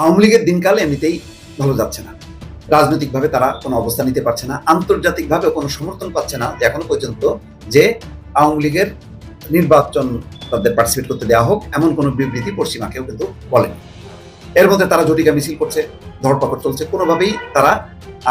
আওয়ামী লীগের দিনকাল এমনিতেই ভালো যাচ্ছে না রাজনৈতিকভাবে তারা কোনো অবস্থান নিতে পারছে না আন্তর্জাতিকভাবে কোনো সমর্থন পাচ্ছে না এখনও পর্যন্ত যে আওয়ামী লীগের নির্বাচন তাদের পার্টিসিপেট করতে দেওয়া হোক, এমন কোনো বিবৃতি পশ্চিমা কেউ কিন্তু বলেনি এর মধ্যে তারা জটিকা মিছিল করছে, ধরপাকড় চলছে, কোনোভাবেই তারা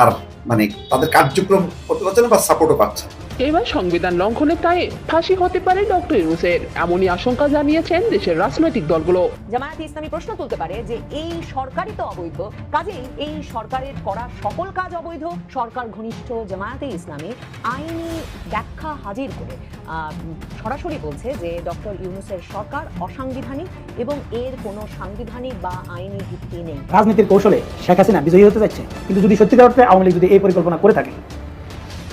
আর মানে তাদের কার্যক্রম করতে পারছে না বা সাপোর্টও পাচ্ছে না। এবার সংবিধান লঙ্ঘনের দায়ে ফাঁসি হতে পারে ডক্টর ইউনুসের। এমনই আশঙ্কা জানিয়েছেন দেশের রাজনৈতিক দলগুলো। জামায়াতে ইসলামী প্রশ্ন তুলতে পারে যে এই সরকারই তো অবৈধ। কাজেই এই সরকারের করা সকল কাজ অবৈধ। সরকার ঘনিষ্ঠ জামায়াতে ইসলামী আইনি ব্যাখ্যা হাজির করে আহ, সরাসরি বলছে যে ডক্টর ইউনুসের সরকার অসাংবিধানিক এবং এর কোনো সাংবিধানিক বা আইনি ভিত্তি নেই। রাজনীতির কৌশলে শেখ হাসিনা বিজয়ী হতে চাইছে কিন্তু যদি সত্যিকার অর্থে আওয়ামী লীগ যদি এই পরিকল্পনা করে থাকে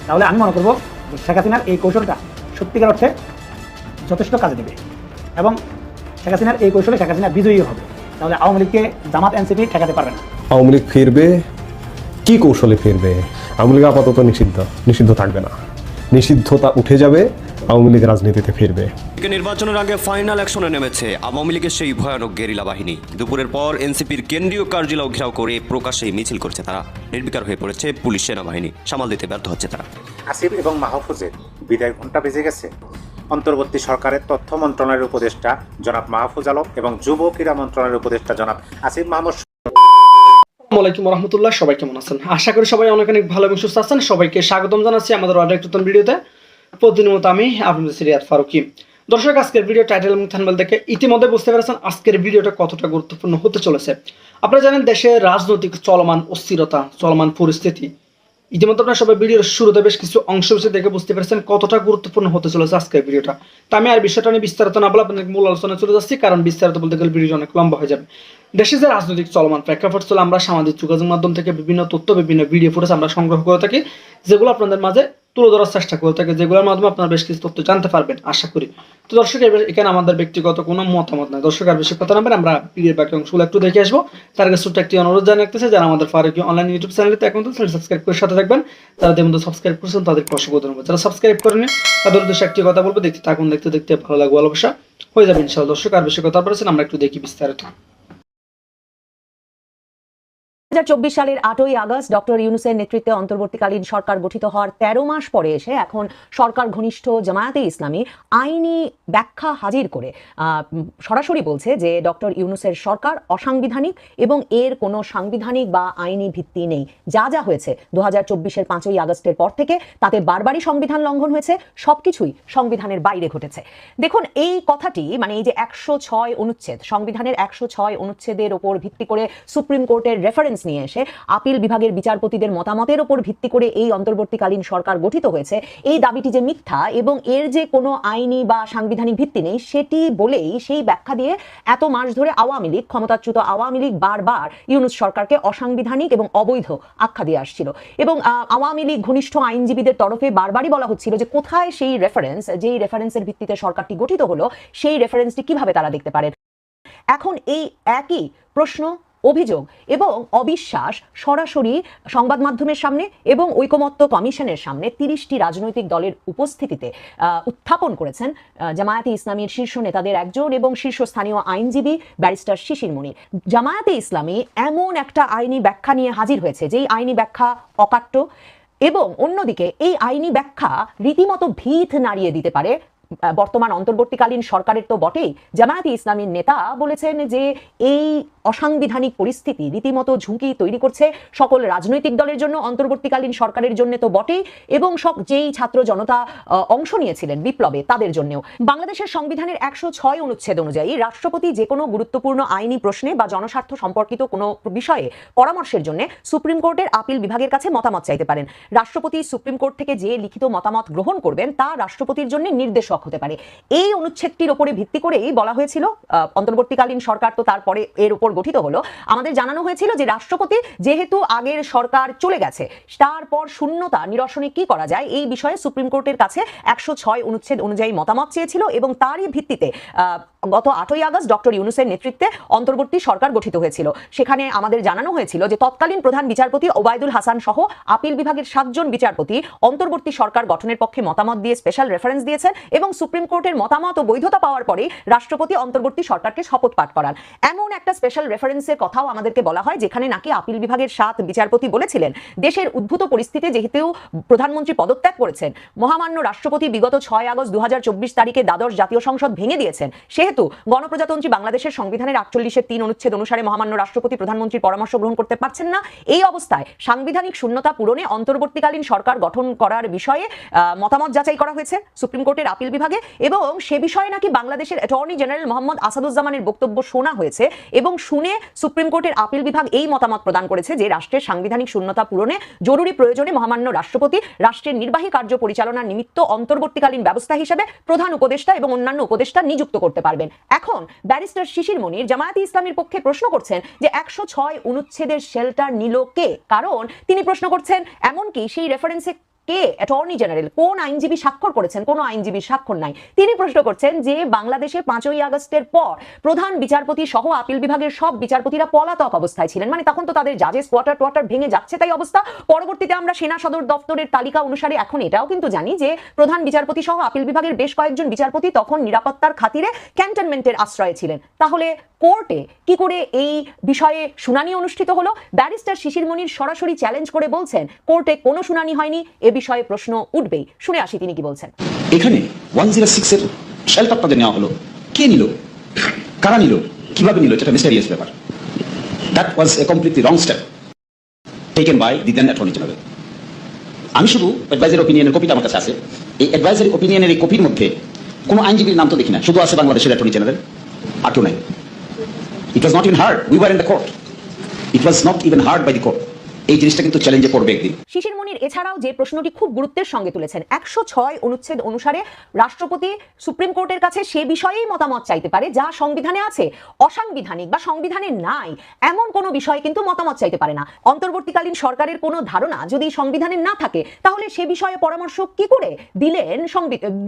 তাহলে আমি মনে করব শেখ হাসিনার এই কৌশলটা সত্যিকার অর্থে যথেষ্ট কাজে দেবে। এবং শেখ হাসিনার এই কৌশলে শেখ হাসিনা বিজয়ী হবে। তাহলে আওয়ামী লীগকে জামাত, এনসিপি ঠেকাতে পারবে না। আওয়ামী লীগ ফিরবে? কী কৌশলে ফিরবে? আওয়ামী লীগ আপাতত নিষিদ্ধ। নিষিদ্ধ থাকবে না। নিষিদ্ধতা উঠে যাবে। আওয়ামী লীগ রাজনীতিতে ফিরবে। নির্বাচনের আগে ফাইনাল অ্যাকশনে নেমেছে আওয়ামী লীগের সেই ভয়ানক গেরিলা বাহিনী। দুপুরের পর এনসিপির কেন্দ্রীয় কার্যালয় ঘেরাও করে প্রকাশ্যে মিছিল করছে তারা। নির্বিকার হয়ে পড়েছে পুলিশ সেনাবাহিনী। সামাল দিতে ব্যর্থ হচ্ছে তারা। আসিফ এবং মাহফুজের বিদায় ঘণ্টা বেজে গেছে। অন্তর্বর্তী সরকারের তথ্য মন্ত্রণালয়ের উপদেষ্টা জনাব মাহফুজ আলম এবং যুব ক্রীড়া মন্ত্রণালয়ের উপদেষ্টা জনাব আসিফ মাহমুদ। আসসালামু আলাইকুম রহমতুল্লাহ সবাই কেমন আছেন? আশা করি সবাই অনেক অনেক ভালো এবং সুস্থ আছেন। সবাইকে স্বাগতম জানাচ্ছি আমাদের অনেক নতুন ভিডিওতে। প্রতিদিনের মতো আমি আপনাদের সিরিয়াত ফারুকি। দর্শক, আজকের ভিডিও টাইটেল এবং থানবেল দেখে ইতিমধ্যে বুঝতে পেরেছেন আজকের ভিডিওটা কতটা গুরুত্বপূর্ণ হতে চলেছে। আপনারা জানেন, দেশে রাজনৈতিক চলমান অস্থিরতা, চলমান পরিস্থিতি। ইতিমধ্যে আপনারা সবাই ভিডিওর শুরুতে বেশ কিছু অংশ দেখে বুঝতে পেরেছেন কতটা গুরুত্বপূর্ণ হতে চলেছে আজকের ভিডিওটা। তা আমি আর বিষয়টা নিয়ে বিস্তারিত না বলে আপনাদের মূল আলোচনায় চলে যাচ্ছি, কারণ বিস্তারিত বলতে গেলে ভিডিওটা অনেক লম্বা হয়ে যাবে। দেশে যে রাজনৈতিক চলমান প্রেক্ষাপট চলে, আমরা সামাজিক যোগাযোগ মাধ্যম থেকে বিভিন্ন তথ্য, বিভিন্ন ভিডিও ফুটেজ আমরা সংগ্রহ করে থাকি, যেগুলো আপনাদের মাঝে তুলে ধরার চেষ্টা করে থাকি যেগুলোর মাধ্যমে আপনারা বেশ কিছু তথ্য জানতে পারবেন, আশা করি। তো দর্শক এখানে আমাদের ব্যক্তিগত কোনো মতামত নাই। দর্শক, আর বেশি কথা না আমরা ভিডিওর বাকি অংশগুলো একটু দেখে আসব। তার কাছে ছোট্ট একটি অনুরোধ জানাতেছে যারা আমাদের ফারুকি অনলাইন ইউটিউব চ্যানেলতে এখন সাবস্ক্রাইব করে সাথে থাকবেন যারা দেবেন সাবস্ক্রাইব করেছেন তাদেরকে অসংখ্য ধন্যবাদ। যারা সাবস্ক্রাইব করেনি তাদের উদ্দেশ্যে একটি কথা বলব, দেখতে থাকুন, দেখতে দেখতে ভালো লাগবে ভালোবাসা হয়ে যাবে ইনশাআল্লাহ। দর্শক, আর বেশি কথা বলেছেন আমরা একটু দেখি বিস্তারিত। চব্বিশ সালের আটই আগস্ট ডক্টর ইউনুসের নেতৃত্বে অন্তর্বর্তীকালীন সরকার গঠিত হওয়ার তেরো মাস পরে এসে এখন সরকার ঘনিষ্ঠ জামায়াতে ইসলামী আইনি ব্যাখ্যা হাজির করে। সরাসরি বলছে যে ডক্টর ইউনুসের সরকার অসাংবিধানিক এবং এর কোনো সাংবিধানিক বা আইনি ভিত্তি নেই। যা যা হয়েছে দু হাজার চব্বিশের পাঁচই আগস্টের পর থেকে তাতে বারবারই সংবিধান লঙ্ঘন হয়েছে, সবকিছুই সংবিধানের বাইরে ঘটেছে। দেখুন, এই কথাটি মানে এই যে একশো ছয় অনুচ্ছেদ, সংবিধানের একশো ছয় অনুচ্ছেদের ওপর ভিত্তি করে সুপ্রিম কোর্টের রেফারেন্স নিয়ে এসে আপিল বিভাগের বিচারপতিদের মতামতের ওপর ভিত্তি করে এই অন্তর্বর্তীকালীন সরকার গঠিত হয়েছে। এই দাবিটি যে মিথ্যা এবং এর যে কোনো আইনি বা সাংবিধানিক ভিত্তি নেই, সেটি বলেই সেই ব্যাখ্যা দিয়ে এত মাস ধরে আওয়ামী লীগ, ক্ষমতাচ্যুত আওয়ামী লীগ বারবার ইউনুস সরকারকে অসাংবিধানিক এবং অবৈধ আখ্যা দিয়ে আসছিল। এবং আওয়ামী লীগ ঘনিষ্ঠ আইনজীবীদের তরফে বারবারই বলা হচ্ছিল যে কোথায় সেই রেফারেন্স যেই রেফারেন্সের ভিত্তিতে সরকারটি গঠিত হলো, সেই রেফারেন্সটি কীভাবে তারা দেখতে পারে এখন এই একই প্রশ্ন অভিযোগ এবং অবিশ্বাস সরাসরি সংবাদ মাধ্যমের সামনে এবং ঐকমত্য কমিশনের সামনে তিরিশটি রাজনৈতিক দলের উপস্থিতিতে উত্থাপন করেছেন জামায়াতে ইসলামীর শীর্ষ নেতাদের একজন এবং শীর্ষস্থানীয় আইনজীবী ব্যারিস্টার শিশির মনির জামায়াতে ইসলামী এমন একটা আইনি ব্যাখ্যা নিয়ে হাজির হয়েছে, যেই আইনি ব্যাখ্যা অকাট্য এবং অন্যদিকে এই আইনি ব্যাখ্যা রীতিমতো ভিত নাড়িয়ে দিতে পারে বর্তমান অন্তর্বর্তীকালীন সরকারের তো বটেই। জামায়াতে ইসলামীর নেতা বলেছেন যে এই অসাংবিধানিক পরিস্থিতি রীতিমতো ঝুঁকি তৈরি করছে সকল রাজনৈতিক দলের জন্য অন্তর্বর্তীকালীন সরকারের জন্য তো বটেই এবং সব যেই ছাত্র জনতা অংশ নিয়েছিলেন বিপ্লবে তাদের জন্যও। বাংলাদেশের সংবিধানের একশো ছয় অনুচ্ছেদ অনুযায়ী রাষ্ট্রপতি যে কোনো গুরুত্বপূর্ণ আইনি প্রশ্নে বা জনস্বার্থ সম্পর্কিত কোনো বিষয়ে পরামর্শের জন্য সুপ্রিম কোর্টের আপিল বিভাগের কাছে মতামত চাইতে পারেন। রাষ্ট্রপতি সুপ্রিম কোর্ট থেকে যে লিখিত মতামত গ্রহণ করবেন তা রাষ্ট্রপতির জন্য নির্দেশক হতে পারে। এই অনুচ্ছেদটির ওপরে ভিত্তি করেই বলা হয়েছিল অন্তর্বর্তীকালীন সরকার তো তারপরে এর উপর গঠিত হলো। আমাদের জানানো হয়েছিল যে রাষ্ট্রপতি যেহেতু আগের সরকার চলে গেছে, তারপর শূন্যতা নিরসনে কি করা যায় এই বিষয়ে সুপ্রিম কোর্টের কাছে একশো ছয় অনুচ্ছেদ অনুযায়ী মতামত চেয়েছিল এবং তারই ভিত্তিতে গত আটই আগস্ট ডক্টর ইউনুসের নেতৃত্বে অন্তর্বর্তী সরকার গঠিত হয়েছিল। সেখানে আমাদের জানানো হয়েছিল যে, তৎকালীন প্রধান বিচারপতি ওবায়দুল হাসান সহ আপিল বিভাগের সাতজন বিচারপতি অন্তর্বর্তী সরকার গঠনের পক্ষে মতামত দিয়ে স্পেশাল রেফারেন্স দিয়েছেন এবং সুপ্রিম কোর্টের মতামত ও বৈধতা পাওয়ার পরেই রাষ্ট্রপতি অন্তর্বর্তী সরকারকে শপথ পাঠ করান। এমন একটা স্পেশাল রেফারেন্সের কথাও আমাদেরকে বলা হয়, যেখানে নাকি আপিল বিভাগের সাত বিচারপতি বলেছিলেন, দেশের উদ্ভূত পরিস্থিতি যেহেতু প্রধানমন্ত্রী পদত্যাগ করেছেন, মহামান্য রাষ্ট্রপতি বিগত ছয় আগস্ট দু হাজার চব্বিশ তারিখে দ্বাদশ জাতীয় সংসদ ভেঙে দিয়েছেন, সেহেতু গণপ্রজাতন্ত্রী বাংলাদেশের সংবিধানের আটচল্লিশের তিন অনুচ্ছেদ অনুসারে মহামান্য রাষ্ট্রপতি প্রধানমন্ত্রীর পরামর্শ গ্রহণ করতে পারছেন না। এই অবস্থায় সাংবিধানিক শূন্যতা পূরণে অন্তর্বর্তীকালীন সরকার গঠন করার বিষয়ে মতামত যাচাই করা হয়েছে সুপ্রিম কোর্টের আপিল বিভাগে এবং সে বিষয়ে নাকি বাংলাদেশের অ্যাটর্নি জেনারেল মোহাম্মদ আসাদুজ্জামানের বক্তব্য শোনা হয়েছে এবং শুনে সুপ্রিম কোর্টের আপিল বিভাগ এই মতামত প্রদান করেছে যে রাষ্ট্রের সাংবিধানিক শূন্যতা পূরণে জরুরি প্রয়োজনে মহামান্য রাষ্ট্রপতি রাষ্ট্রের নির্বাহী কার্য পরিচালনার নিমিত্ত অন্তর্বর্তীকালীন ব্যবস্থা হিসেবে প্রধান উপদেষ্টা এবং অন্যান্য উপদেষ্টা নিযুক্ত করতে পারবেন এখন ব্যারিস্টার শিশির মনির জামায়াতি ইসলামীর পক্ষে প্রশ্ন করছেন যে একশো ছয় অনুচ্ছেদের শেল্টার নিল কে? কারণ তিনি প্রশ্ন করছেন, এমনকি সেই রেফারেন্সে কে? অ্যাটর্নি জেনারেল কোন আইনজীবী স্বাক্ষর করেছেন? কোন আইনজীবী স্বাক্ষর নাই। তিনি প্রশ্ন করছেন যে, বাংলাদেশে পাঁচই আগস্টের পর প্রধান বিচারপতি সহ আপিল বিভাগের সব বিচারপতিরা পলাতক অবস্থায় ছিলেন। মানে তখন তো তাদের জাজেস কোয়ার্টার কোয়ার্টার ভেঙে যাচ্ছে তাই অবস্থা। পরবর্তীতে আমরা সেনা সদর দপ্তরের তালিকা অনুসারে এখন এটাও কিন্তু জানি যে, প্রধান বিচারপতি সহ আপিল বিভাগের বেশ কয়েকজন বিচারপতি তখন নিরাপত্তার খাতিরে ক্যান্টনমেন্টের আশ্রয়ে ছিলেন। তাহলে কোর্টে কি করে এই বিষয়ে শুনানি অনুষ্ঠিত হলো? ব্যারিস্টার শিশির মনির সরাসরি চ্যালেঞ্জ করে বলছেন, কোর্টে কোনো শুনানি হয়নি বিষয়ে প্রশ্ন উঠবেই। শুনে আসি তিনি কি বলছেন। এখানে ওয়ান জিরো সিক্সের শেল্টার তাদের নেওয়া হলো। কে নিল? কারা নিল? কীভাবে নিল? এটা মিস্টারিয়াস ব্যাপার। That was a completely wrong step taken by the then attorney general আমি শুধু অ্যাডভাইজারি ওপিনিয়নের কপিটা আমার কাছে আছে। এই অ্যাডভাইজারি ওপিনিয়নের এই কপির মধ্যে কোনো আইনজীবীর নাম তো দেখি না। শুধু আছে বাংলাদেশের অ্যাটর্নি জেনারেল আর কেউ নাই। It was not even heard we were in the court it was not even heard by the court এই জিনিসটা কিন্তু চ্যালেঞ্জে পড়বে একদিন। শিশির মনির এছাড়াও যে প্রশ্নটি খুব গুরুত্বের সঙ্গে তুলেছেন, একশো ছয় অনুচ্ছেদ অনুসারে রাষ্ট্রপতি সুপ্রিম কোর্টের কাছে সে বিষয়েই মতামত চাইতে পারে, যা সংবিধানে আছে, অসাংবিধানিক বা সংবিধানে নাই, এমন কোনো বিষয়ে কিন্তু মতামত চাইতে পারে না। অন্তর্বর্তীকালীন সরকারের কোনো ধারণা যদি সংবিধানে না থাকে, তাহলে সে বিষয়ে পরামর্শ কি করে দিলেন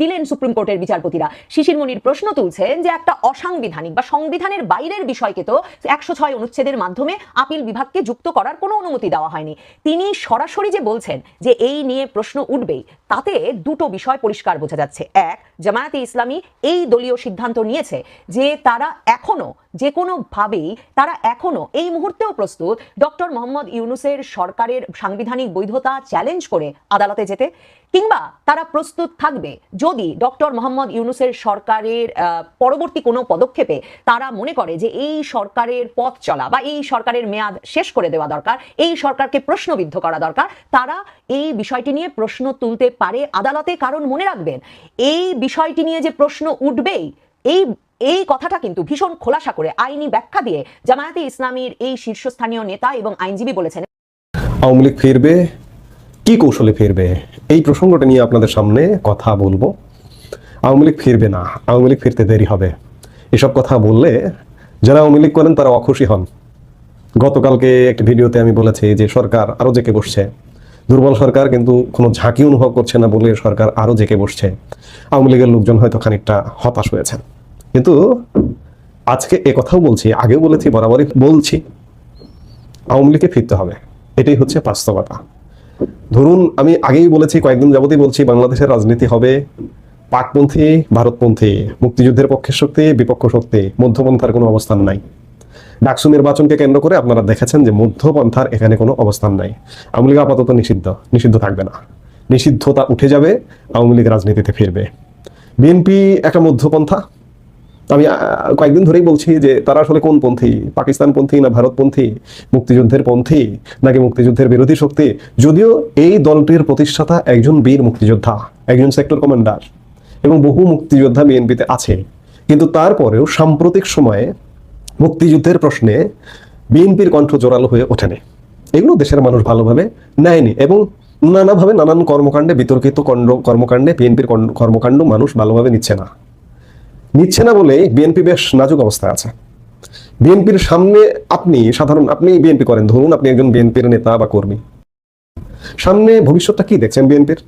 দিলেন সুপ্রিম কোর্টের বিচারপতিরা? শিশির মনির প্রশ্ন তুলছেন যে একটা অসাংবিধানিক বা সংবিধানের বাইরের বিষয়কে তো একশো ছয় অনুচ্ছেদের মাধ্যমে আপিল বিভাগকে যুক্ত করার কোনো অনুমতি দেওয়া হয়নি। তিনি সরাসরি যে বলছেন যে এই নিয়ে প্রশ্ন উঠবেই, তাতে দুটো বিষয় পরিষ্কার বোঝা যাচ্ছে। এক, জামায়াতে ইসলামী এই দলীয় সিদ্ধান্ত নিয়েছে যে তারা এখনও, যে কোনোভাবেই তারা এখনও এই মুহূর্তেও প্রস্তুত ডক্টর মোহাম্মদ ইউনুসের সরকারের সাংবিধানিক বৈধতা চ্যালেঞ্জ করে আদালতে যেতে। কিংবা তারা প্রস্তুত থাকবে যদি ডক্টর মোহাম্মদ ইউনুসের সরকারের পরবর্তী কোনো পদক্ষেপে তারা মনে করে যে এই সরকারের পথ চলা বা এই সরকারের মেয়াদ শেষ করে দেওয়া দরকার, এই সরকারকে প্রশ্নবিদ্ধ করা দরকার, তারা এই বিষয়টি নিয়ে প্রশ্ন তুলতে পারে আদালতে। কারণ মনে রাখবেন, এই বিষয়টি নিয়ে যে প্রশ্ন উঠবেই, এই এই কথাটা কিন্তু ভীষণ খোলাসা করে আইনি ব্যাখ্যা দিয়ে জামায়াতে ইসলামীর এই শীর্ষস্থানীয় নেতা এবং আইনজীবী বলেছেন। আওয়ামী লীগ ফিরবে, কি কৌশলে ফিরবে? এই প্রসঙ্গটা নিয়ে আপনাদের সামনে কথা বলব। আওয়ামী লীগ ফিরবে না, আওয়ামী লীগ ফিরতে দেরি হবে। এসব কথা বললে যারা আওয়ামী লীগ করেন তারা অখুশি হন। গতকালকে একটি ভিডিওতে আমি বলেছি যে সরকার আরও জেকে বসছে। দুর্বল সরকার কিন্তু কোনো ঝাঁকি অনুভব করছে না বলে সরকার আরও জেকে বসছে। আওয়ামী লীগের লোকজন হয়তো খানিকটা হতাশ হয়েছেন। কিন্তু আজকে এ কথাও বলছি, আগেও বলেছি, বরাবরই বলছি। আওয়ামী লীগকে ফিরতে হবে। এটাই হচ্ছে বাস্তবতা। ধরুন, আমি আগেই বলেছি, কয়েকদিন যাবতই বলছি, বাংলাদেশের রাজনীতি হবে পাকপন্থী ভারতপন্থী, মুক্তিযুদ্ধের পক্ষের শক্তি, বিপক্ষ শক্তি, মধ্যপন্থার কোনো অবস্থান নাই। ডাকসু নির্বাচনকে কেন্দ্র করে আপনারা দেখেছেন যে মধ্যপন্থার এখানে কোনো অবস্থান নাই। আওয়ামী লীগ আপাতত নিষিদ্ধ নিষিদ্ধ থাকবে না। নিষিদ্ধতা উঠে যাবে, আওয়ামী লীগ রাজনীতিতে ফিরবে। বিএনপি একটা মধ্যপন্থা আমি কয়েকদিন ধরেই বলছি যে তারা আসলে কোন পন্থী? পাকিস্তানপন্থী না ভারতপন্থী? মুক্তিযুদ্ধের পন্থী নাকি মুক্তিযুদ্ধের বিরোধী শক্তি? যদিও এই দলটির প্রতিষ্ঠাতা একজন বীর মুক্তিযোদ্ধা, একজন সেক্টর কমান্ডার এবং বহু মুক্তিযোদ্ধা বিএনপিতে আছে। কিন্তু তারপরেও সাম্প্রতিক সময়ে মুক্তিযুদ্ধের প্রশ্নে বিএনপির কণ্ঠ জোরালো হয়ে ওঠেনি। এগুলো দেশের মানুষ ভালোভাবে নেয়নি এবং নানাভাবে নানান কর্মকাণ্ডে বিতর্কিত কণ্ড- কর্মকাণ্ডে বিএনপির কর্মকাণ্ড মানুষ ভালোভাবে নিচ্ছে না। নিচ্ছে না বলে বিএনপি বেশ নাজুক অবস্থায় আছে। বিএনপির সামনে আপনি সাধারণ, আপনি বিএনপি করেন, ধরুন আপনি একজন বিএনপির নেতা বা কর্মী। সামনে ভবিষ্যৎটা কি দেখছেন বিএনপির?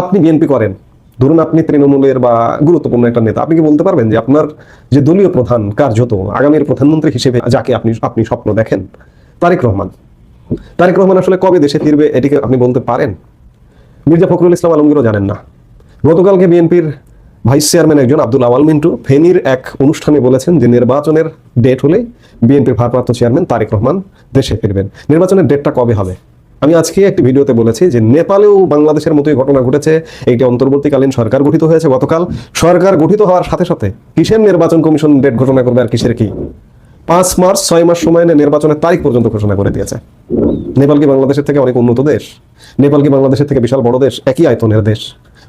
আপনি বিএনপি করেন, ধরুন আপনি তৃণমূলের বা গুরুত্বপূর্ণ একটা নেতা, আপনি কি বলতে পারবেন যে আপনার যে দলীয় প্রধান কার্যত আগামীর প্রধানমন্ত্রী হিসেবে যাকে আপনি আপনি স্বপ্ন দেখেন? তারেক রহমান। তারেক রহমান আসলে কবে দেশে ফিরবে এটিকে আপনি বলতে পারেন? মির্জা ফখরুল ইসলাম আলমগীরও জানেন না। গতকালকে বিএনপির ভাইস চেয়ারম্যান একজন আব্দুল আওয়াল মিন্টু। ফেনীর এক অনুষ্ঠানে বলেছেন যে নির্বাচনের ডেট হলে বিএনপির ভারপ্রাপ্ত চেয়ারম্যান তারেক রহমান দেশে ফিরবেন। নির্বাচনের ডেটটা কবে হবে? আমি আজকে একটি ভিডিওতে বলেছি যে নেপালেও বাংলাদেশের মতোই ঘটনা ঘটেছে। এইটি অন্তর্বর্তীকালীন সরকার গঠিত হয়েছে। গতকাল সরকার গঠিত হওয়ার সাথে সাথে কিসের নির্বাচন কমিশন ডেট ঘোষণা করবে আর কিসের কি? পাঁচ মার্চ, ছয় মাস সময় নিয়ে নির্বাচনের তারিখ পর্যন্ত ঘোষণা করে দিয়েছে। নেপাল কি বাংলাদেশের থেকে অনেক উন্নত দেশ? নেপাল কি বাংলাদেশের থেকে বিশাল বড় দেশ? একই আয়তনের দেশ।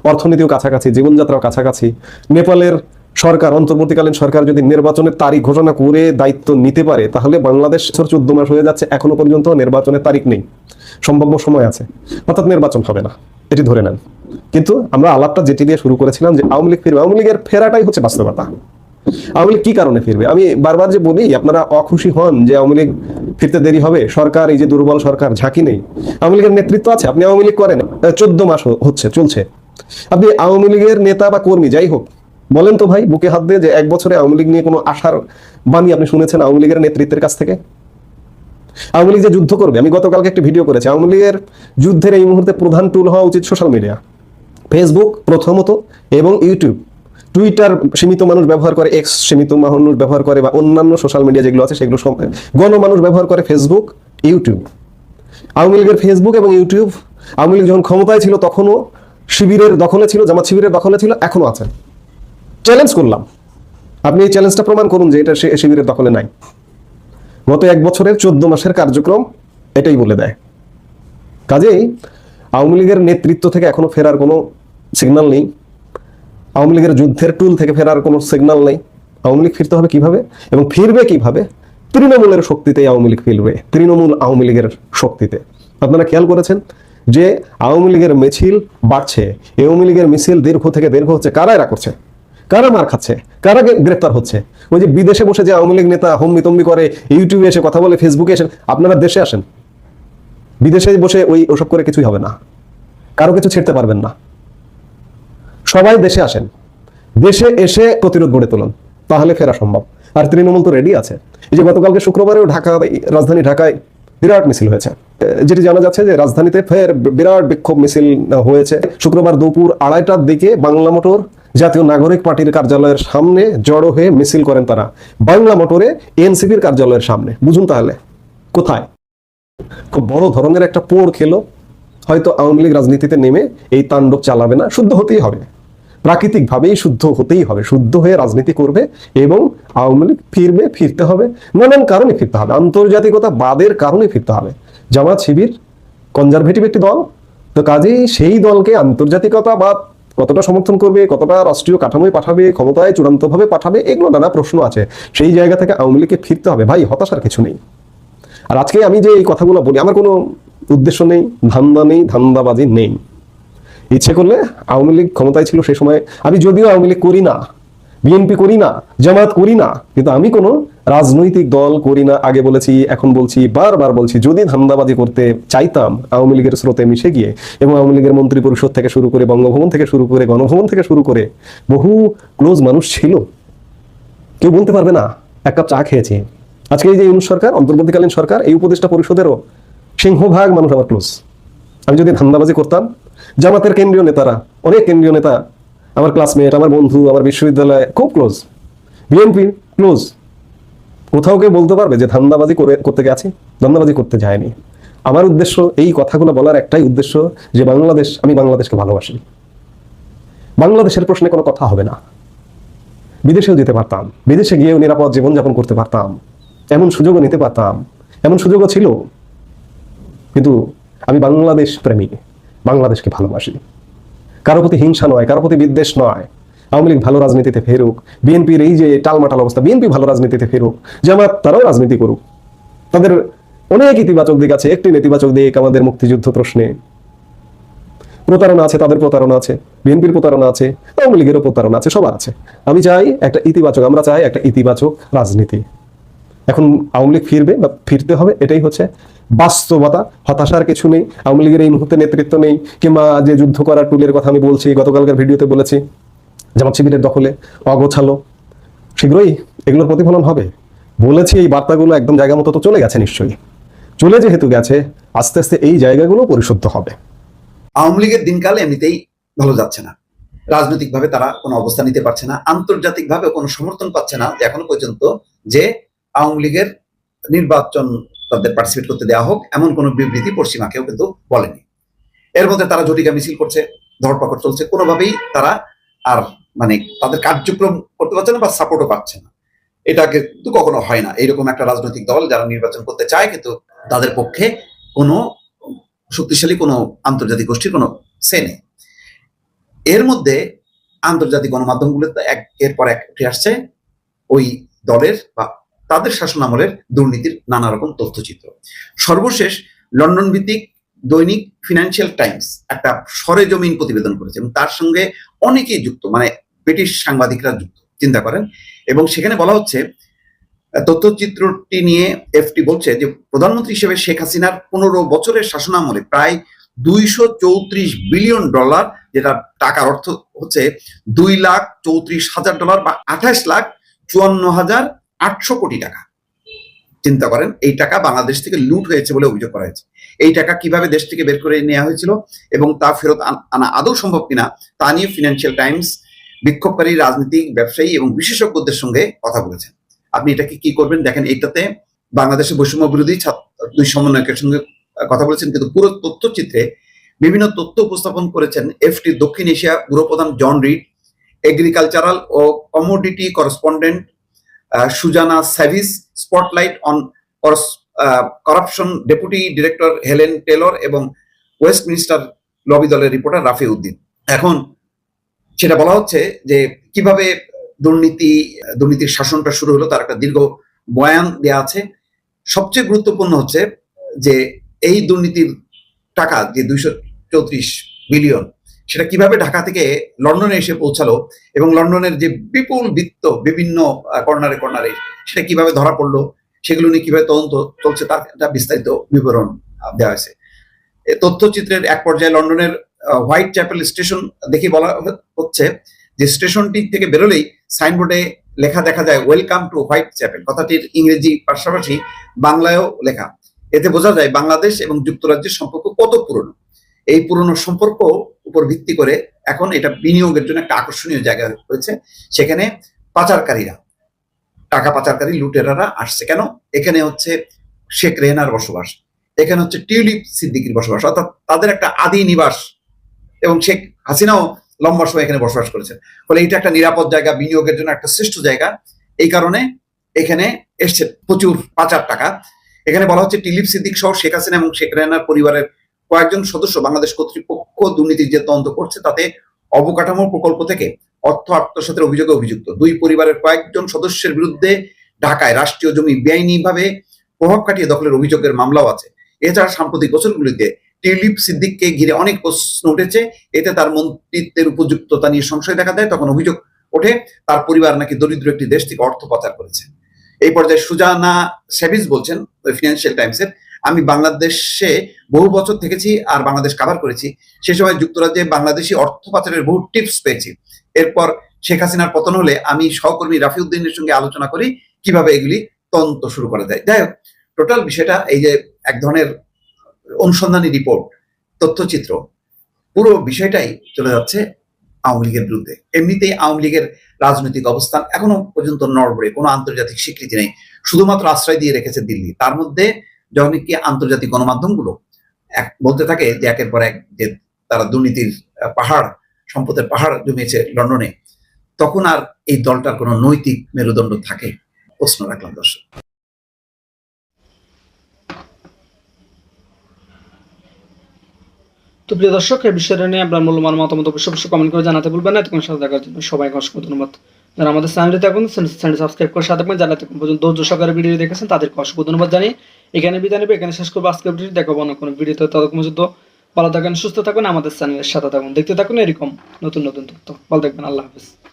অর্থনীতিও কাছাকাছি, জীবনযাত্রাও কাছাকাছি। নেপালের সরকার, অন্তর্বর্তীকালীন সরকার যদি নির্বাচনের তারিখ ঘোষণা করে দায়িত্ব নিতে পারে, তাহলে বাংলাদেশ চোদ্দ মাস হয়ে যাচ্ছে। এখনও পর্যন্ত নির্বাচনের তারিখ নেই। সম্ভাব্য সময় আছে। অর্থাৎ নির্বাচন হবে না। এটি ধরে নেন। কিন্তু আমরা আলাপটা যেটি দিয়ে শুরু করেছিলাম যে আওয়ামী লীগ ফিরবে, আওয়ামী লীগের ফেরাটাই হচ্ছে বাস্তবতা। আওয়ামী লীগ কি কারণে ফিরবে? আমি বারবার যে বলি, আপনারা অখুশি হন যে আওয়ামী লীগ ফিরতে দেরি হবে। সরকার, এই যে দুর্বল সরকার, ঝাঁকি নেই। আওয়ামী লীগের নেতৃত্ব আছে। আপনি আওয়ামী লীগ করেন। চোদ্দ মাস হচ্ছে, চলছে। আপনি আওয়ামী লীগের নেতা বা কর্মী, যাই হোক, বলেন তো ভাই, বুকে হাত দিয়ে যে এক বছরে আওয়ামী লীগ নিয়ে কোনো আশার বাণী আপনি শুনেছেন আওয়ামী লীগের নেতৃত্বের কাছ থেকে? আওয়ামী লীগ যে যুদ্ধ করবে, আমি গতকালকে একটি ভিডিও করেছি, আওয়ামী লীগের যুদ্ধের এই মুহূর্তে প্রধান টুল হওয়া উচিত সোশ্যাল মিডিয়া ফেসবুক প্রথমত এবং ইউটিউব টুইটার সীমিত মানুষ ব্যবহার করে এক্স সীমিত মানুষ ব্যবহার করে বা অন্যান্য সোশ্যাল মিডিয়া যেগুলো আছে সেগুলো গণমানুষ ব্যবহার করে ফেসবুক ইউটিউব আওয়ামী লীগের ফেসবুক এবং ইউটিউব আওয়ামী লীগ যখন ক্ষমতায় ছিল তখনও শিবিরের দখলে ছিল, জামাত শিবিরের দখলে ছিল, এখনও আছে। চ্যালেঞ্জ করলাম। আপনি এই চ্যালেঞ্জটা প্রমাণ করুন যে এটা শিবিরের দখলে নাই। গত এক বছরের চোদ্দ মাসের কার্যক্রম এটাই বলে দেয়। কাজেই আওয়ামী লীগের নেতৃত্ব থেকে এখনও ফেরার কোনো সিগন্যাল নেই। আওয়ামী লীগের যুদ্ধের টুল থেকে ফেরার কোনো সিগন্যাল নেই। আওয়ামী লীগ ফিরতে হবে কীভাবে এবং ফিরবে কীভাবে? তৃণমূলের শক্তিতে আওয়ামী লীগ ফিরবে। তৃণমূল আওয়ামী লীগের শক্তিতে। আপনারা খেয়াল করেছেন? যে আওয়ামী লীগের মিছিল বাড়ছে। আওয়ামী লীগের মিছিল দীর্ঘ থেকে দীর্ঘ হচ্ছে। কারা এরা করছে? কারা মার খাচ্ছে? কারা গে- গ্রেপ্তার হচ্ছে? ওই যে বিদেশে বসে যে আওয়ামী লীগ নেতা হম্বি তম্বি করে, ইউটিউবে এসে কথা বলে, ফেসবুকে এসে, আপনারা দেশে আসেন। বিদেশে বসে ওই ওসব করে কিছুই হবে না। কারও কিছু ছেড়তে পারবেন না। সবাই দেশে আসেন। দেশে এসে প্রতিরোধ গড়ে তুলুন। তাহলে ফেরা সম্ভব। আর তৃণমূল তো রেডি আছে। এই যে গতকালকে শুক্রবারেও ঢাকা রাজধানী ঢাকায় বিরাট মিছিল হয়েছে। যেটি জানা যাচ্ছে যে রাজধানীতে ফের বিরাট বিক্ষোভ মিছিল হয়েছে। শুক্রবার দুপুর আড়াইটার দিকে বাংলা মোটর জাতীয় নাগরিক পার্টির কার্যালয়ের সামনে জড়ো হয়ে মিছিল করেন তারা। বাংলা মোটরে এনসিপির কার্যালয়ের সামনে। বুঝুন তাহলে, কোথায়? খুব বড় ধরনের একটা পোড় খেলো। হয়তো আওয়ামী লীগ রাজনীতিতে নেমে এই তাণ্ডব চালাবে না, শুদ্ধ হতেই হবে। প্রাকৃতিকভাবেই শুদ্ধ হতেই হবে, শুদ্ধ হয়ে রাজনীতি করবে এবং আওয়ামী লীগ ফিরবে, ফিরতে হবে। নানান কারণে ফিরতে হবে। আন্তর্জাতিকতা বাদের কারণে ফিরতে হবে। জামাত শিবির কনজারভেটিভ একটি দল। তো কাজেই সেই দলকে আন্তর্জাতিকতা বা কতটা সমর্থন করবে, কতটা রাষ্ট্রীয় কাঠামোয় পাঠাবে, ক্ষমতায় চূড়ান্তভাবে পাঠাবে, এগুলো নানা প্রশ্ন আছে। সেই জায়গা থেকে আওয়ামী লীগকে ফিরতে হবে। ভাই, হতাশার কিছু নেই। আর আজকে আমি যে এই কথাগুলো বলি, আমার কোনো উদ্দেশ্য নেই, ধান্দা নেই, ধান্দাবাজি নেই। ইচ্ছে করলে আওয়ামী লীগ ক্ষমতায় ছিল সেই সময়। আমি যদিও আওয়ামী লীগ করি না, বিএনপি করি না, জামাত করি না, কিন্তু আমি কোনো রাজনৈতিক দল করি না, আগে বলেছি, এখন বলছি, বারবার বলছি, যদি ধান্দাবাজি করতে চাইতাম, আওয়ামী লীগের স্রোতে মিশে গিয়ে এবং আওয়ামী লীগের মন্ত্রী পরিষদ থেকে শুরু করে, বঙ্গভবন থেকে শুরু করে, গণভবন থেকে শুরু করে, বহু ক্লোজ মানুষ ছিল। কেউ বলতে পারবে না, এক কাপ চা খেয়েছি। আজকে এই যে ইউনুস সরকার, অন্তর্বর্তীকালীন সরকার, এই উপদেষ্টা পরিষদেরও সিংহভাগ মানুষ আমার ক্লোজ আমি যদি ধান্দাবাজি করতাম, জামাতের কেন্দ্রীয় নেতারা, অনেক কেন্দ্রীয় নেতা, আমার ক্লাসমেট আমার বন্ধু, আমার বিশ্ববিদ্যালয়ে খুব ক্লোজ বিএনপি ক্লোজ কোথাও কেউ বলতে পারবে যে ধান্দাবাজি করে করতে গেছে, ধান্দাবাজি করতে যায়নি। আমার উদ্দেশ্য এই কথাগুলো বলার একটাই উদ্দেশ্য যে বাংলাদেশ, আমি বাংলাদেশকে ভালোবাসি। বাংলাদেশের প্রশ্নে কোনো কথা হবে না। বিদেশেও যেতে পারতাম, বিদেশে গিয়েও নিরাপদ জীবনযাপন করতে পারতাম, এমন সুযোগও নিতে পারতাম, এমন সুযোগও ছিল। কিন্তু আমি বাংলাদেশ প্রেমী বাংলাদেশকে ভালোবাসি। কারও প্রতি হিংসা নয়, কারও প্রতি বিদ্বেষ নয় আওয়ামী লীগ ভালো রাজনীতিতে ফেরুক, বিএনপির এই যে টালমাটাল অবস্থা, বিএনপি ভালো রাজনীতিতে ফেরুক, জামাত তারাও রাজনীতি করুক। তাদের অনেক ইতিবাচক দিক আছে, একটি নেতিবাচক দিক আমাদের মুক্তিযুদ্ধ প্রশ্নে। প্রতারণা আছে, তাদের প্রতারণা আছে, বিএনপির প্রতারণা আছে, আওয়ামী লীগেরও প্রতারণা আছে, সবার আছে। আমি চাই একটা ইতিবাচক, আমরা চাই একটা ইতিবাচক রাজনীতি। এখন আওয়ামী লীগ ফিরবে বা ফিরতে হবে, এটাই হচ্ছে বাস্তবতা, হতাশার কিছু নেই, আওয়ামী লীগের এই মুহূর্তে নেতৃত্ব নেই, কিংবা যে যুদ্ধ করার টুলের কথা আমি বলছি, গতকালকার ভিডিওতে বলেছি জামাত শিবিরের দখলে, অগোছালো, শীঘ্রই এগুলোর প্রতিফলন হবে। বলেছি এই বার্তাগুলো একদম জায়গা মতো তো চলে গেছে নিশ্চয়ই। চলে যেহেতু গেছে, আস্তে আস্তে এই জায়গাগুলো পরিশুদ্ধ হবে। আওয়ামী লীগের দিনকাল এমনিতেই ভালো যাচ্ছে না। রাজনৈতিকভাবে তারা কোনো অবস্থান নিতে পারছে না আন্তর্জাতিকভাবে কোনো সমর্থন পাচ্ছে না, এখনও পর্যন্ত যে আওয়ামী লীগের নির্বাচন তাদের পার্টিসিপেট করতে দেওয়া হোক, এমন কোনো বিবৃতি পশ্চিমা কেউ কিন্তু বলেনি। এর মধ্যে তারা ঝটিকা মিছিল করছে, ধরপাকড় চলছে, কোনোভাবেই তারা আর মানে তাদের কার্যক্রম করতে পারছে না বা সাপোর্টও পাচ্ছে না। এটা কিন্তু কখনো হয় না। এইরকম একটা রাজনৈতিক দল যারা নির্বাচন করতে চায়, কিন্তু তাদের পক্ষে কোনো শক্তিশালী, কোনো আন্তর্জাতিক গোষ্ঠীর কোনো সে নেই। এর মধ্যে আন্তর্জাতিক গণমাধ্যমগুলোতে এক, এর পর এক উঠে আসছে। ওই দলের বা তাদের শাসন আমলের দুর্নীতির নানা রকম তথ্যচিত্র। সর্বশেষ লন্ডন ভিত্তিক দৈনিক ফিনান্সিয়াল টাইমস একটা সরেজমিন প্রতিবেদন করেছে এবং তার সঙ্গে অনেকেই যুক্ত। মানে ব্রিটিশ সাংবাদিকরা চিন্তা করেন। এবং সেখানে বলা হচ্ছে, তথ্যচিত্রটি নিয়ে এফটি বলছে যে, প্রধানমন্ত্রী হিসেবে শেখ হাসিনার পনেরো বছরের শাসনামলে প্রায় দুইশো চৌত্রিশ বিলিয়ন ডলার, যেটা টাকার অর্থ হচ্ছে দুই লাখ চৌত্রিশ হাজার ডলার বা আঠাশ লাখ চুয়ান্ন হাজার আটশো কোটি টাকা। চিন্তা করেন, এই টাকা বাংলাদেশ থেকে লুট হয়েছে বলে অভিযোগ করা হয়েছে। এই টাকা কীভাবে দেশ থেকে বের করে নেওয়া হয়েছিল এবং তা ফেরত আন- আনা আদৌ সম্ভব কিনা, তা নিয়ে ফিনান্সিয়াল টাইমস বিক্ষোভকারী, রাজনীতিক, ব্যবসায়ী এবং বিশেষজ্ঞদের সঙ্গে কথা বলেছেন। আপনি এটাকে কি করবেন? দেখেন, এইটাতে বাংলাদেশের বৈষম্য বিরোধী দুই সমন্বয়কের সঙ্গে কথা বলেছেন, কিন্তু পুরো তথ্যচিত্রে বিভিন্ন তথ্য উপস্থাপন করেছেন এফটি দক্ষিণ এশিয়া ব্যুরো প্রধান John Reed agricultural O commodity correspondent Susannah Savage spotlight on corruption deputy director Helen Taylor এবং ওয়েস্টমিনিস্টার লবি দলের রিপোর্টার রাফি উদ্দিন এখন সেটা বলা হচ্ছে যে কীভাবে দুর্নীতি, দুর্নীতির শাসনটা শুরু হলো তার একটা দীর্ঘ বয়ান দেয়া আছে। সবচেয়ে গুরুত্বপূর্ণ হচ্ছে যে এই দুর্নীতির টাকা, যে দুইশো চৌত্রিশ বিলিয়ন, সেটা কীভাবে ঢাকা থেকে লন্ডনে এসে পৌঁছালো এবং লন্ডনের যে বিপুল বৃত্ত বিভিন্ন কর্নারে কর্নারে, সেটা কীভাবে ধরা পড়ল, সেগুলো নিয়ে কীভাবে তদন্ত চলছে তার একটা বিস্তারিত বিবরণ দেওয়া হয়েছে। তথ্যচিত্রের এক পর্যায়ে লন্ডনের হোয়াইট চ্যাপেল স্টেশন দেখে বলা হচ্ছে যে স্টেশনটি থেকে বেরোলেই সাইনবোর্ডে লেখা দেখা যায় ওয়েলকাম টু হোয়াইট চ্যাপেল কথাটির ইংরেজি পাশাপাশি বাংলায়ও লেখা। এতে বোঝা যায় বাংলাদেশ এবং যুক্তরাজ্যের সম্পর্ক কত পুরনো। এই পুরনো সম্পর্ক উপর ভিত্তি করে এখন এটা বিনিয়োগের জন্য একটা আকর্ষণীয় জায়গা হয়েছে। সেখানে পাচারকারীরা, টাকা পাচারকারী লুটেরারা আসছে। কেন? এখানে হচ্ছে শেখ রেহনার বসবাস। এখানে হচ্ছে টিউলিপ সিদ্দিকির বসবাস। অর্থাৎ তাদের একটা আদি নিবাস এবং শেখ হাসিনাও লম্বা সময় এখানে বসবাস করেছেন। ফলে এটা একটা নিরাপদ জায়গা, বিনিয়োগের জন্য একটা শ্রেষ্ঠ জায়গা। এই কারণে এখানে এসছে প্রচুর পাচার টাকা। এখানে বলা হচ্ছে টিলিপ সিদ্দিক সহ শেখ হাসিনা এবং শেখ রেহানার পরিবারের কয়েকজন সদস্য বাংলাদেশ কর্তৃপক্ষ দুর্নীতির যে তদন্ত করছে, তাতে অবকাঠামো প্রকল্প থেকে অর্থ আত্মসাতের অভিযোগে অভিযুক্ত। দুই পরিবারের কয়েকজন সদস্যের বিরুদ্ধে ঢাকায় রাষ্ট্রীয় জমি বেআইনিভাবে প্রভাব কাটিয়ে দখলের অভিযোগের মামলাও আছে। এছাড়া সাম্প্রতিক বছরগুলিতে টিউলিপ সিদ্দিককে ঘিরে অনেক প্রশ্ন উঠেছে। এতে তার মন্ত্রিত্বের উপযুক্ততা নিয়ে সংশয় দেখা দেয়। তখন অভিযোগ ওঠে, তার পরিবার নাকি দরিদ্র একটি দেশ থেকে অর্থ পাচার করেছে। এই পর্যায়ে সুজানা সেভিস বলছেন ফিনান্সিয়াল টাইমসের আমি বাংলাদেশে বহু বছর থেকেছি আর বাংলাদেশ কাভার করেছি। সে সময় যুক্তরাজ্যে বাংলাদেশি অর্থ পাচারের বহু টিপস পেয়েছি। এরপর শেখ হাসিনার পতন হলে আমি সহকর্মী রাফিউদ্দিনের সঙ্গে আলোচনা করি, কীভাবে এগুলি তন্ত শুরু করা যায়। যাই হোক টোটাল বিষয়টা এই যে এক ধরনের অনুসন্ধানী রিপোর্ট, তথ্যচিত্র, পুরো বিষয়টাই চলে যাচ্ছে আওয়ামী লীগের বিরুদ্ধে। এমনিতেই আওয়ামী লীগের রাজনৈতিক অবস্থান এখনও পর্যন্ত নড়বড়ে, কোনো আন্তর্জাতিক স্বীকৃতি নেই। শুধুমাত্র আশ্রয় দিয়ে রেখেছে দিল্লি। তার মধ্যে যখন কি আন্তর্জাতিক গণমাধ্যমগুলো এক বলতে থাকে যে একের পর এক যে তারা দুর্নীতির পাহাড়, সম্পদের পাহাড় জমিয়েছে লন্ডনে, তখন আর এই দলটার কোনো নৈতিক মেরুদণ্ড থাকে? প্রশ্ন রাখলাম দর্শক। তো প্রিয় দর্শক এই বিষয়টা নিয়ে আপনার মূল্যবান মতামত অবশ্যই অবশ্যই কমেন্ট করে জানাতে ভুলবেন না। তখন সাথে দেখার জন্য সবাইকে অসংখ্য ধন্যবাদ। যারা আমাদের চ্যানেলটি থাকুন চ্যানেল সাবস্ক্রাইব করে সাথে থাকবেন। এখন পর্যন্ত ধৈর্য সহকারে ভিডিও দেখেছেন তাদের অসংখ্য ধন্যবাদ জানিয়ে এখানে বিদায় নেবে। এখানে শেষ করব আজকের ভিডিও দেখাবো না কোনো ভিডিওতে ততক্ষণ পর্যন্ত ভালো থাকেন সুস্থ থাকুন আমাদের চ্যানেলের সাথে থাকুন। দেখতে থাকুন, এরকম নতুন নতুন তথ্য। ভালো থাকবেন। আল্লাহ হাফিজ।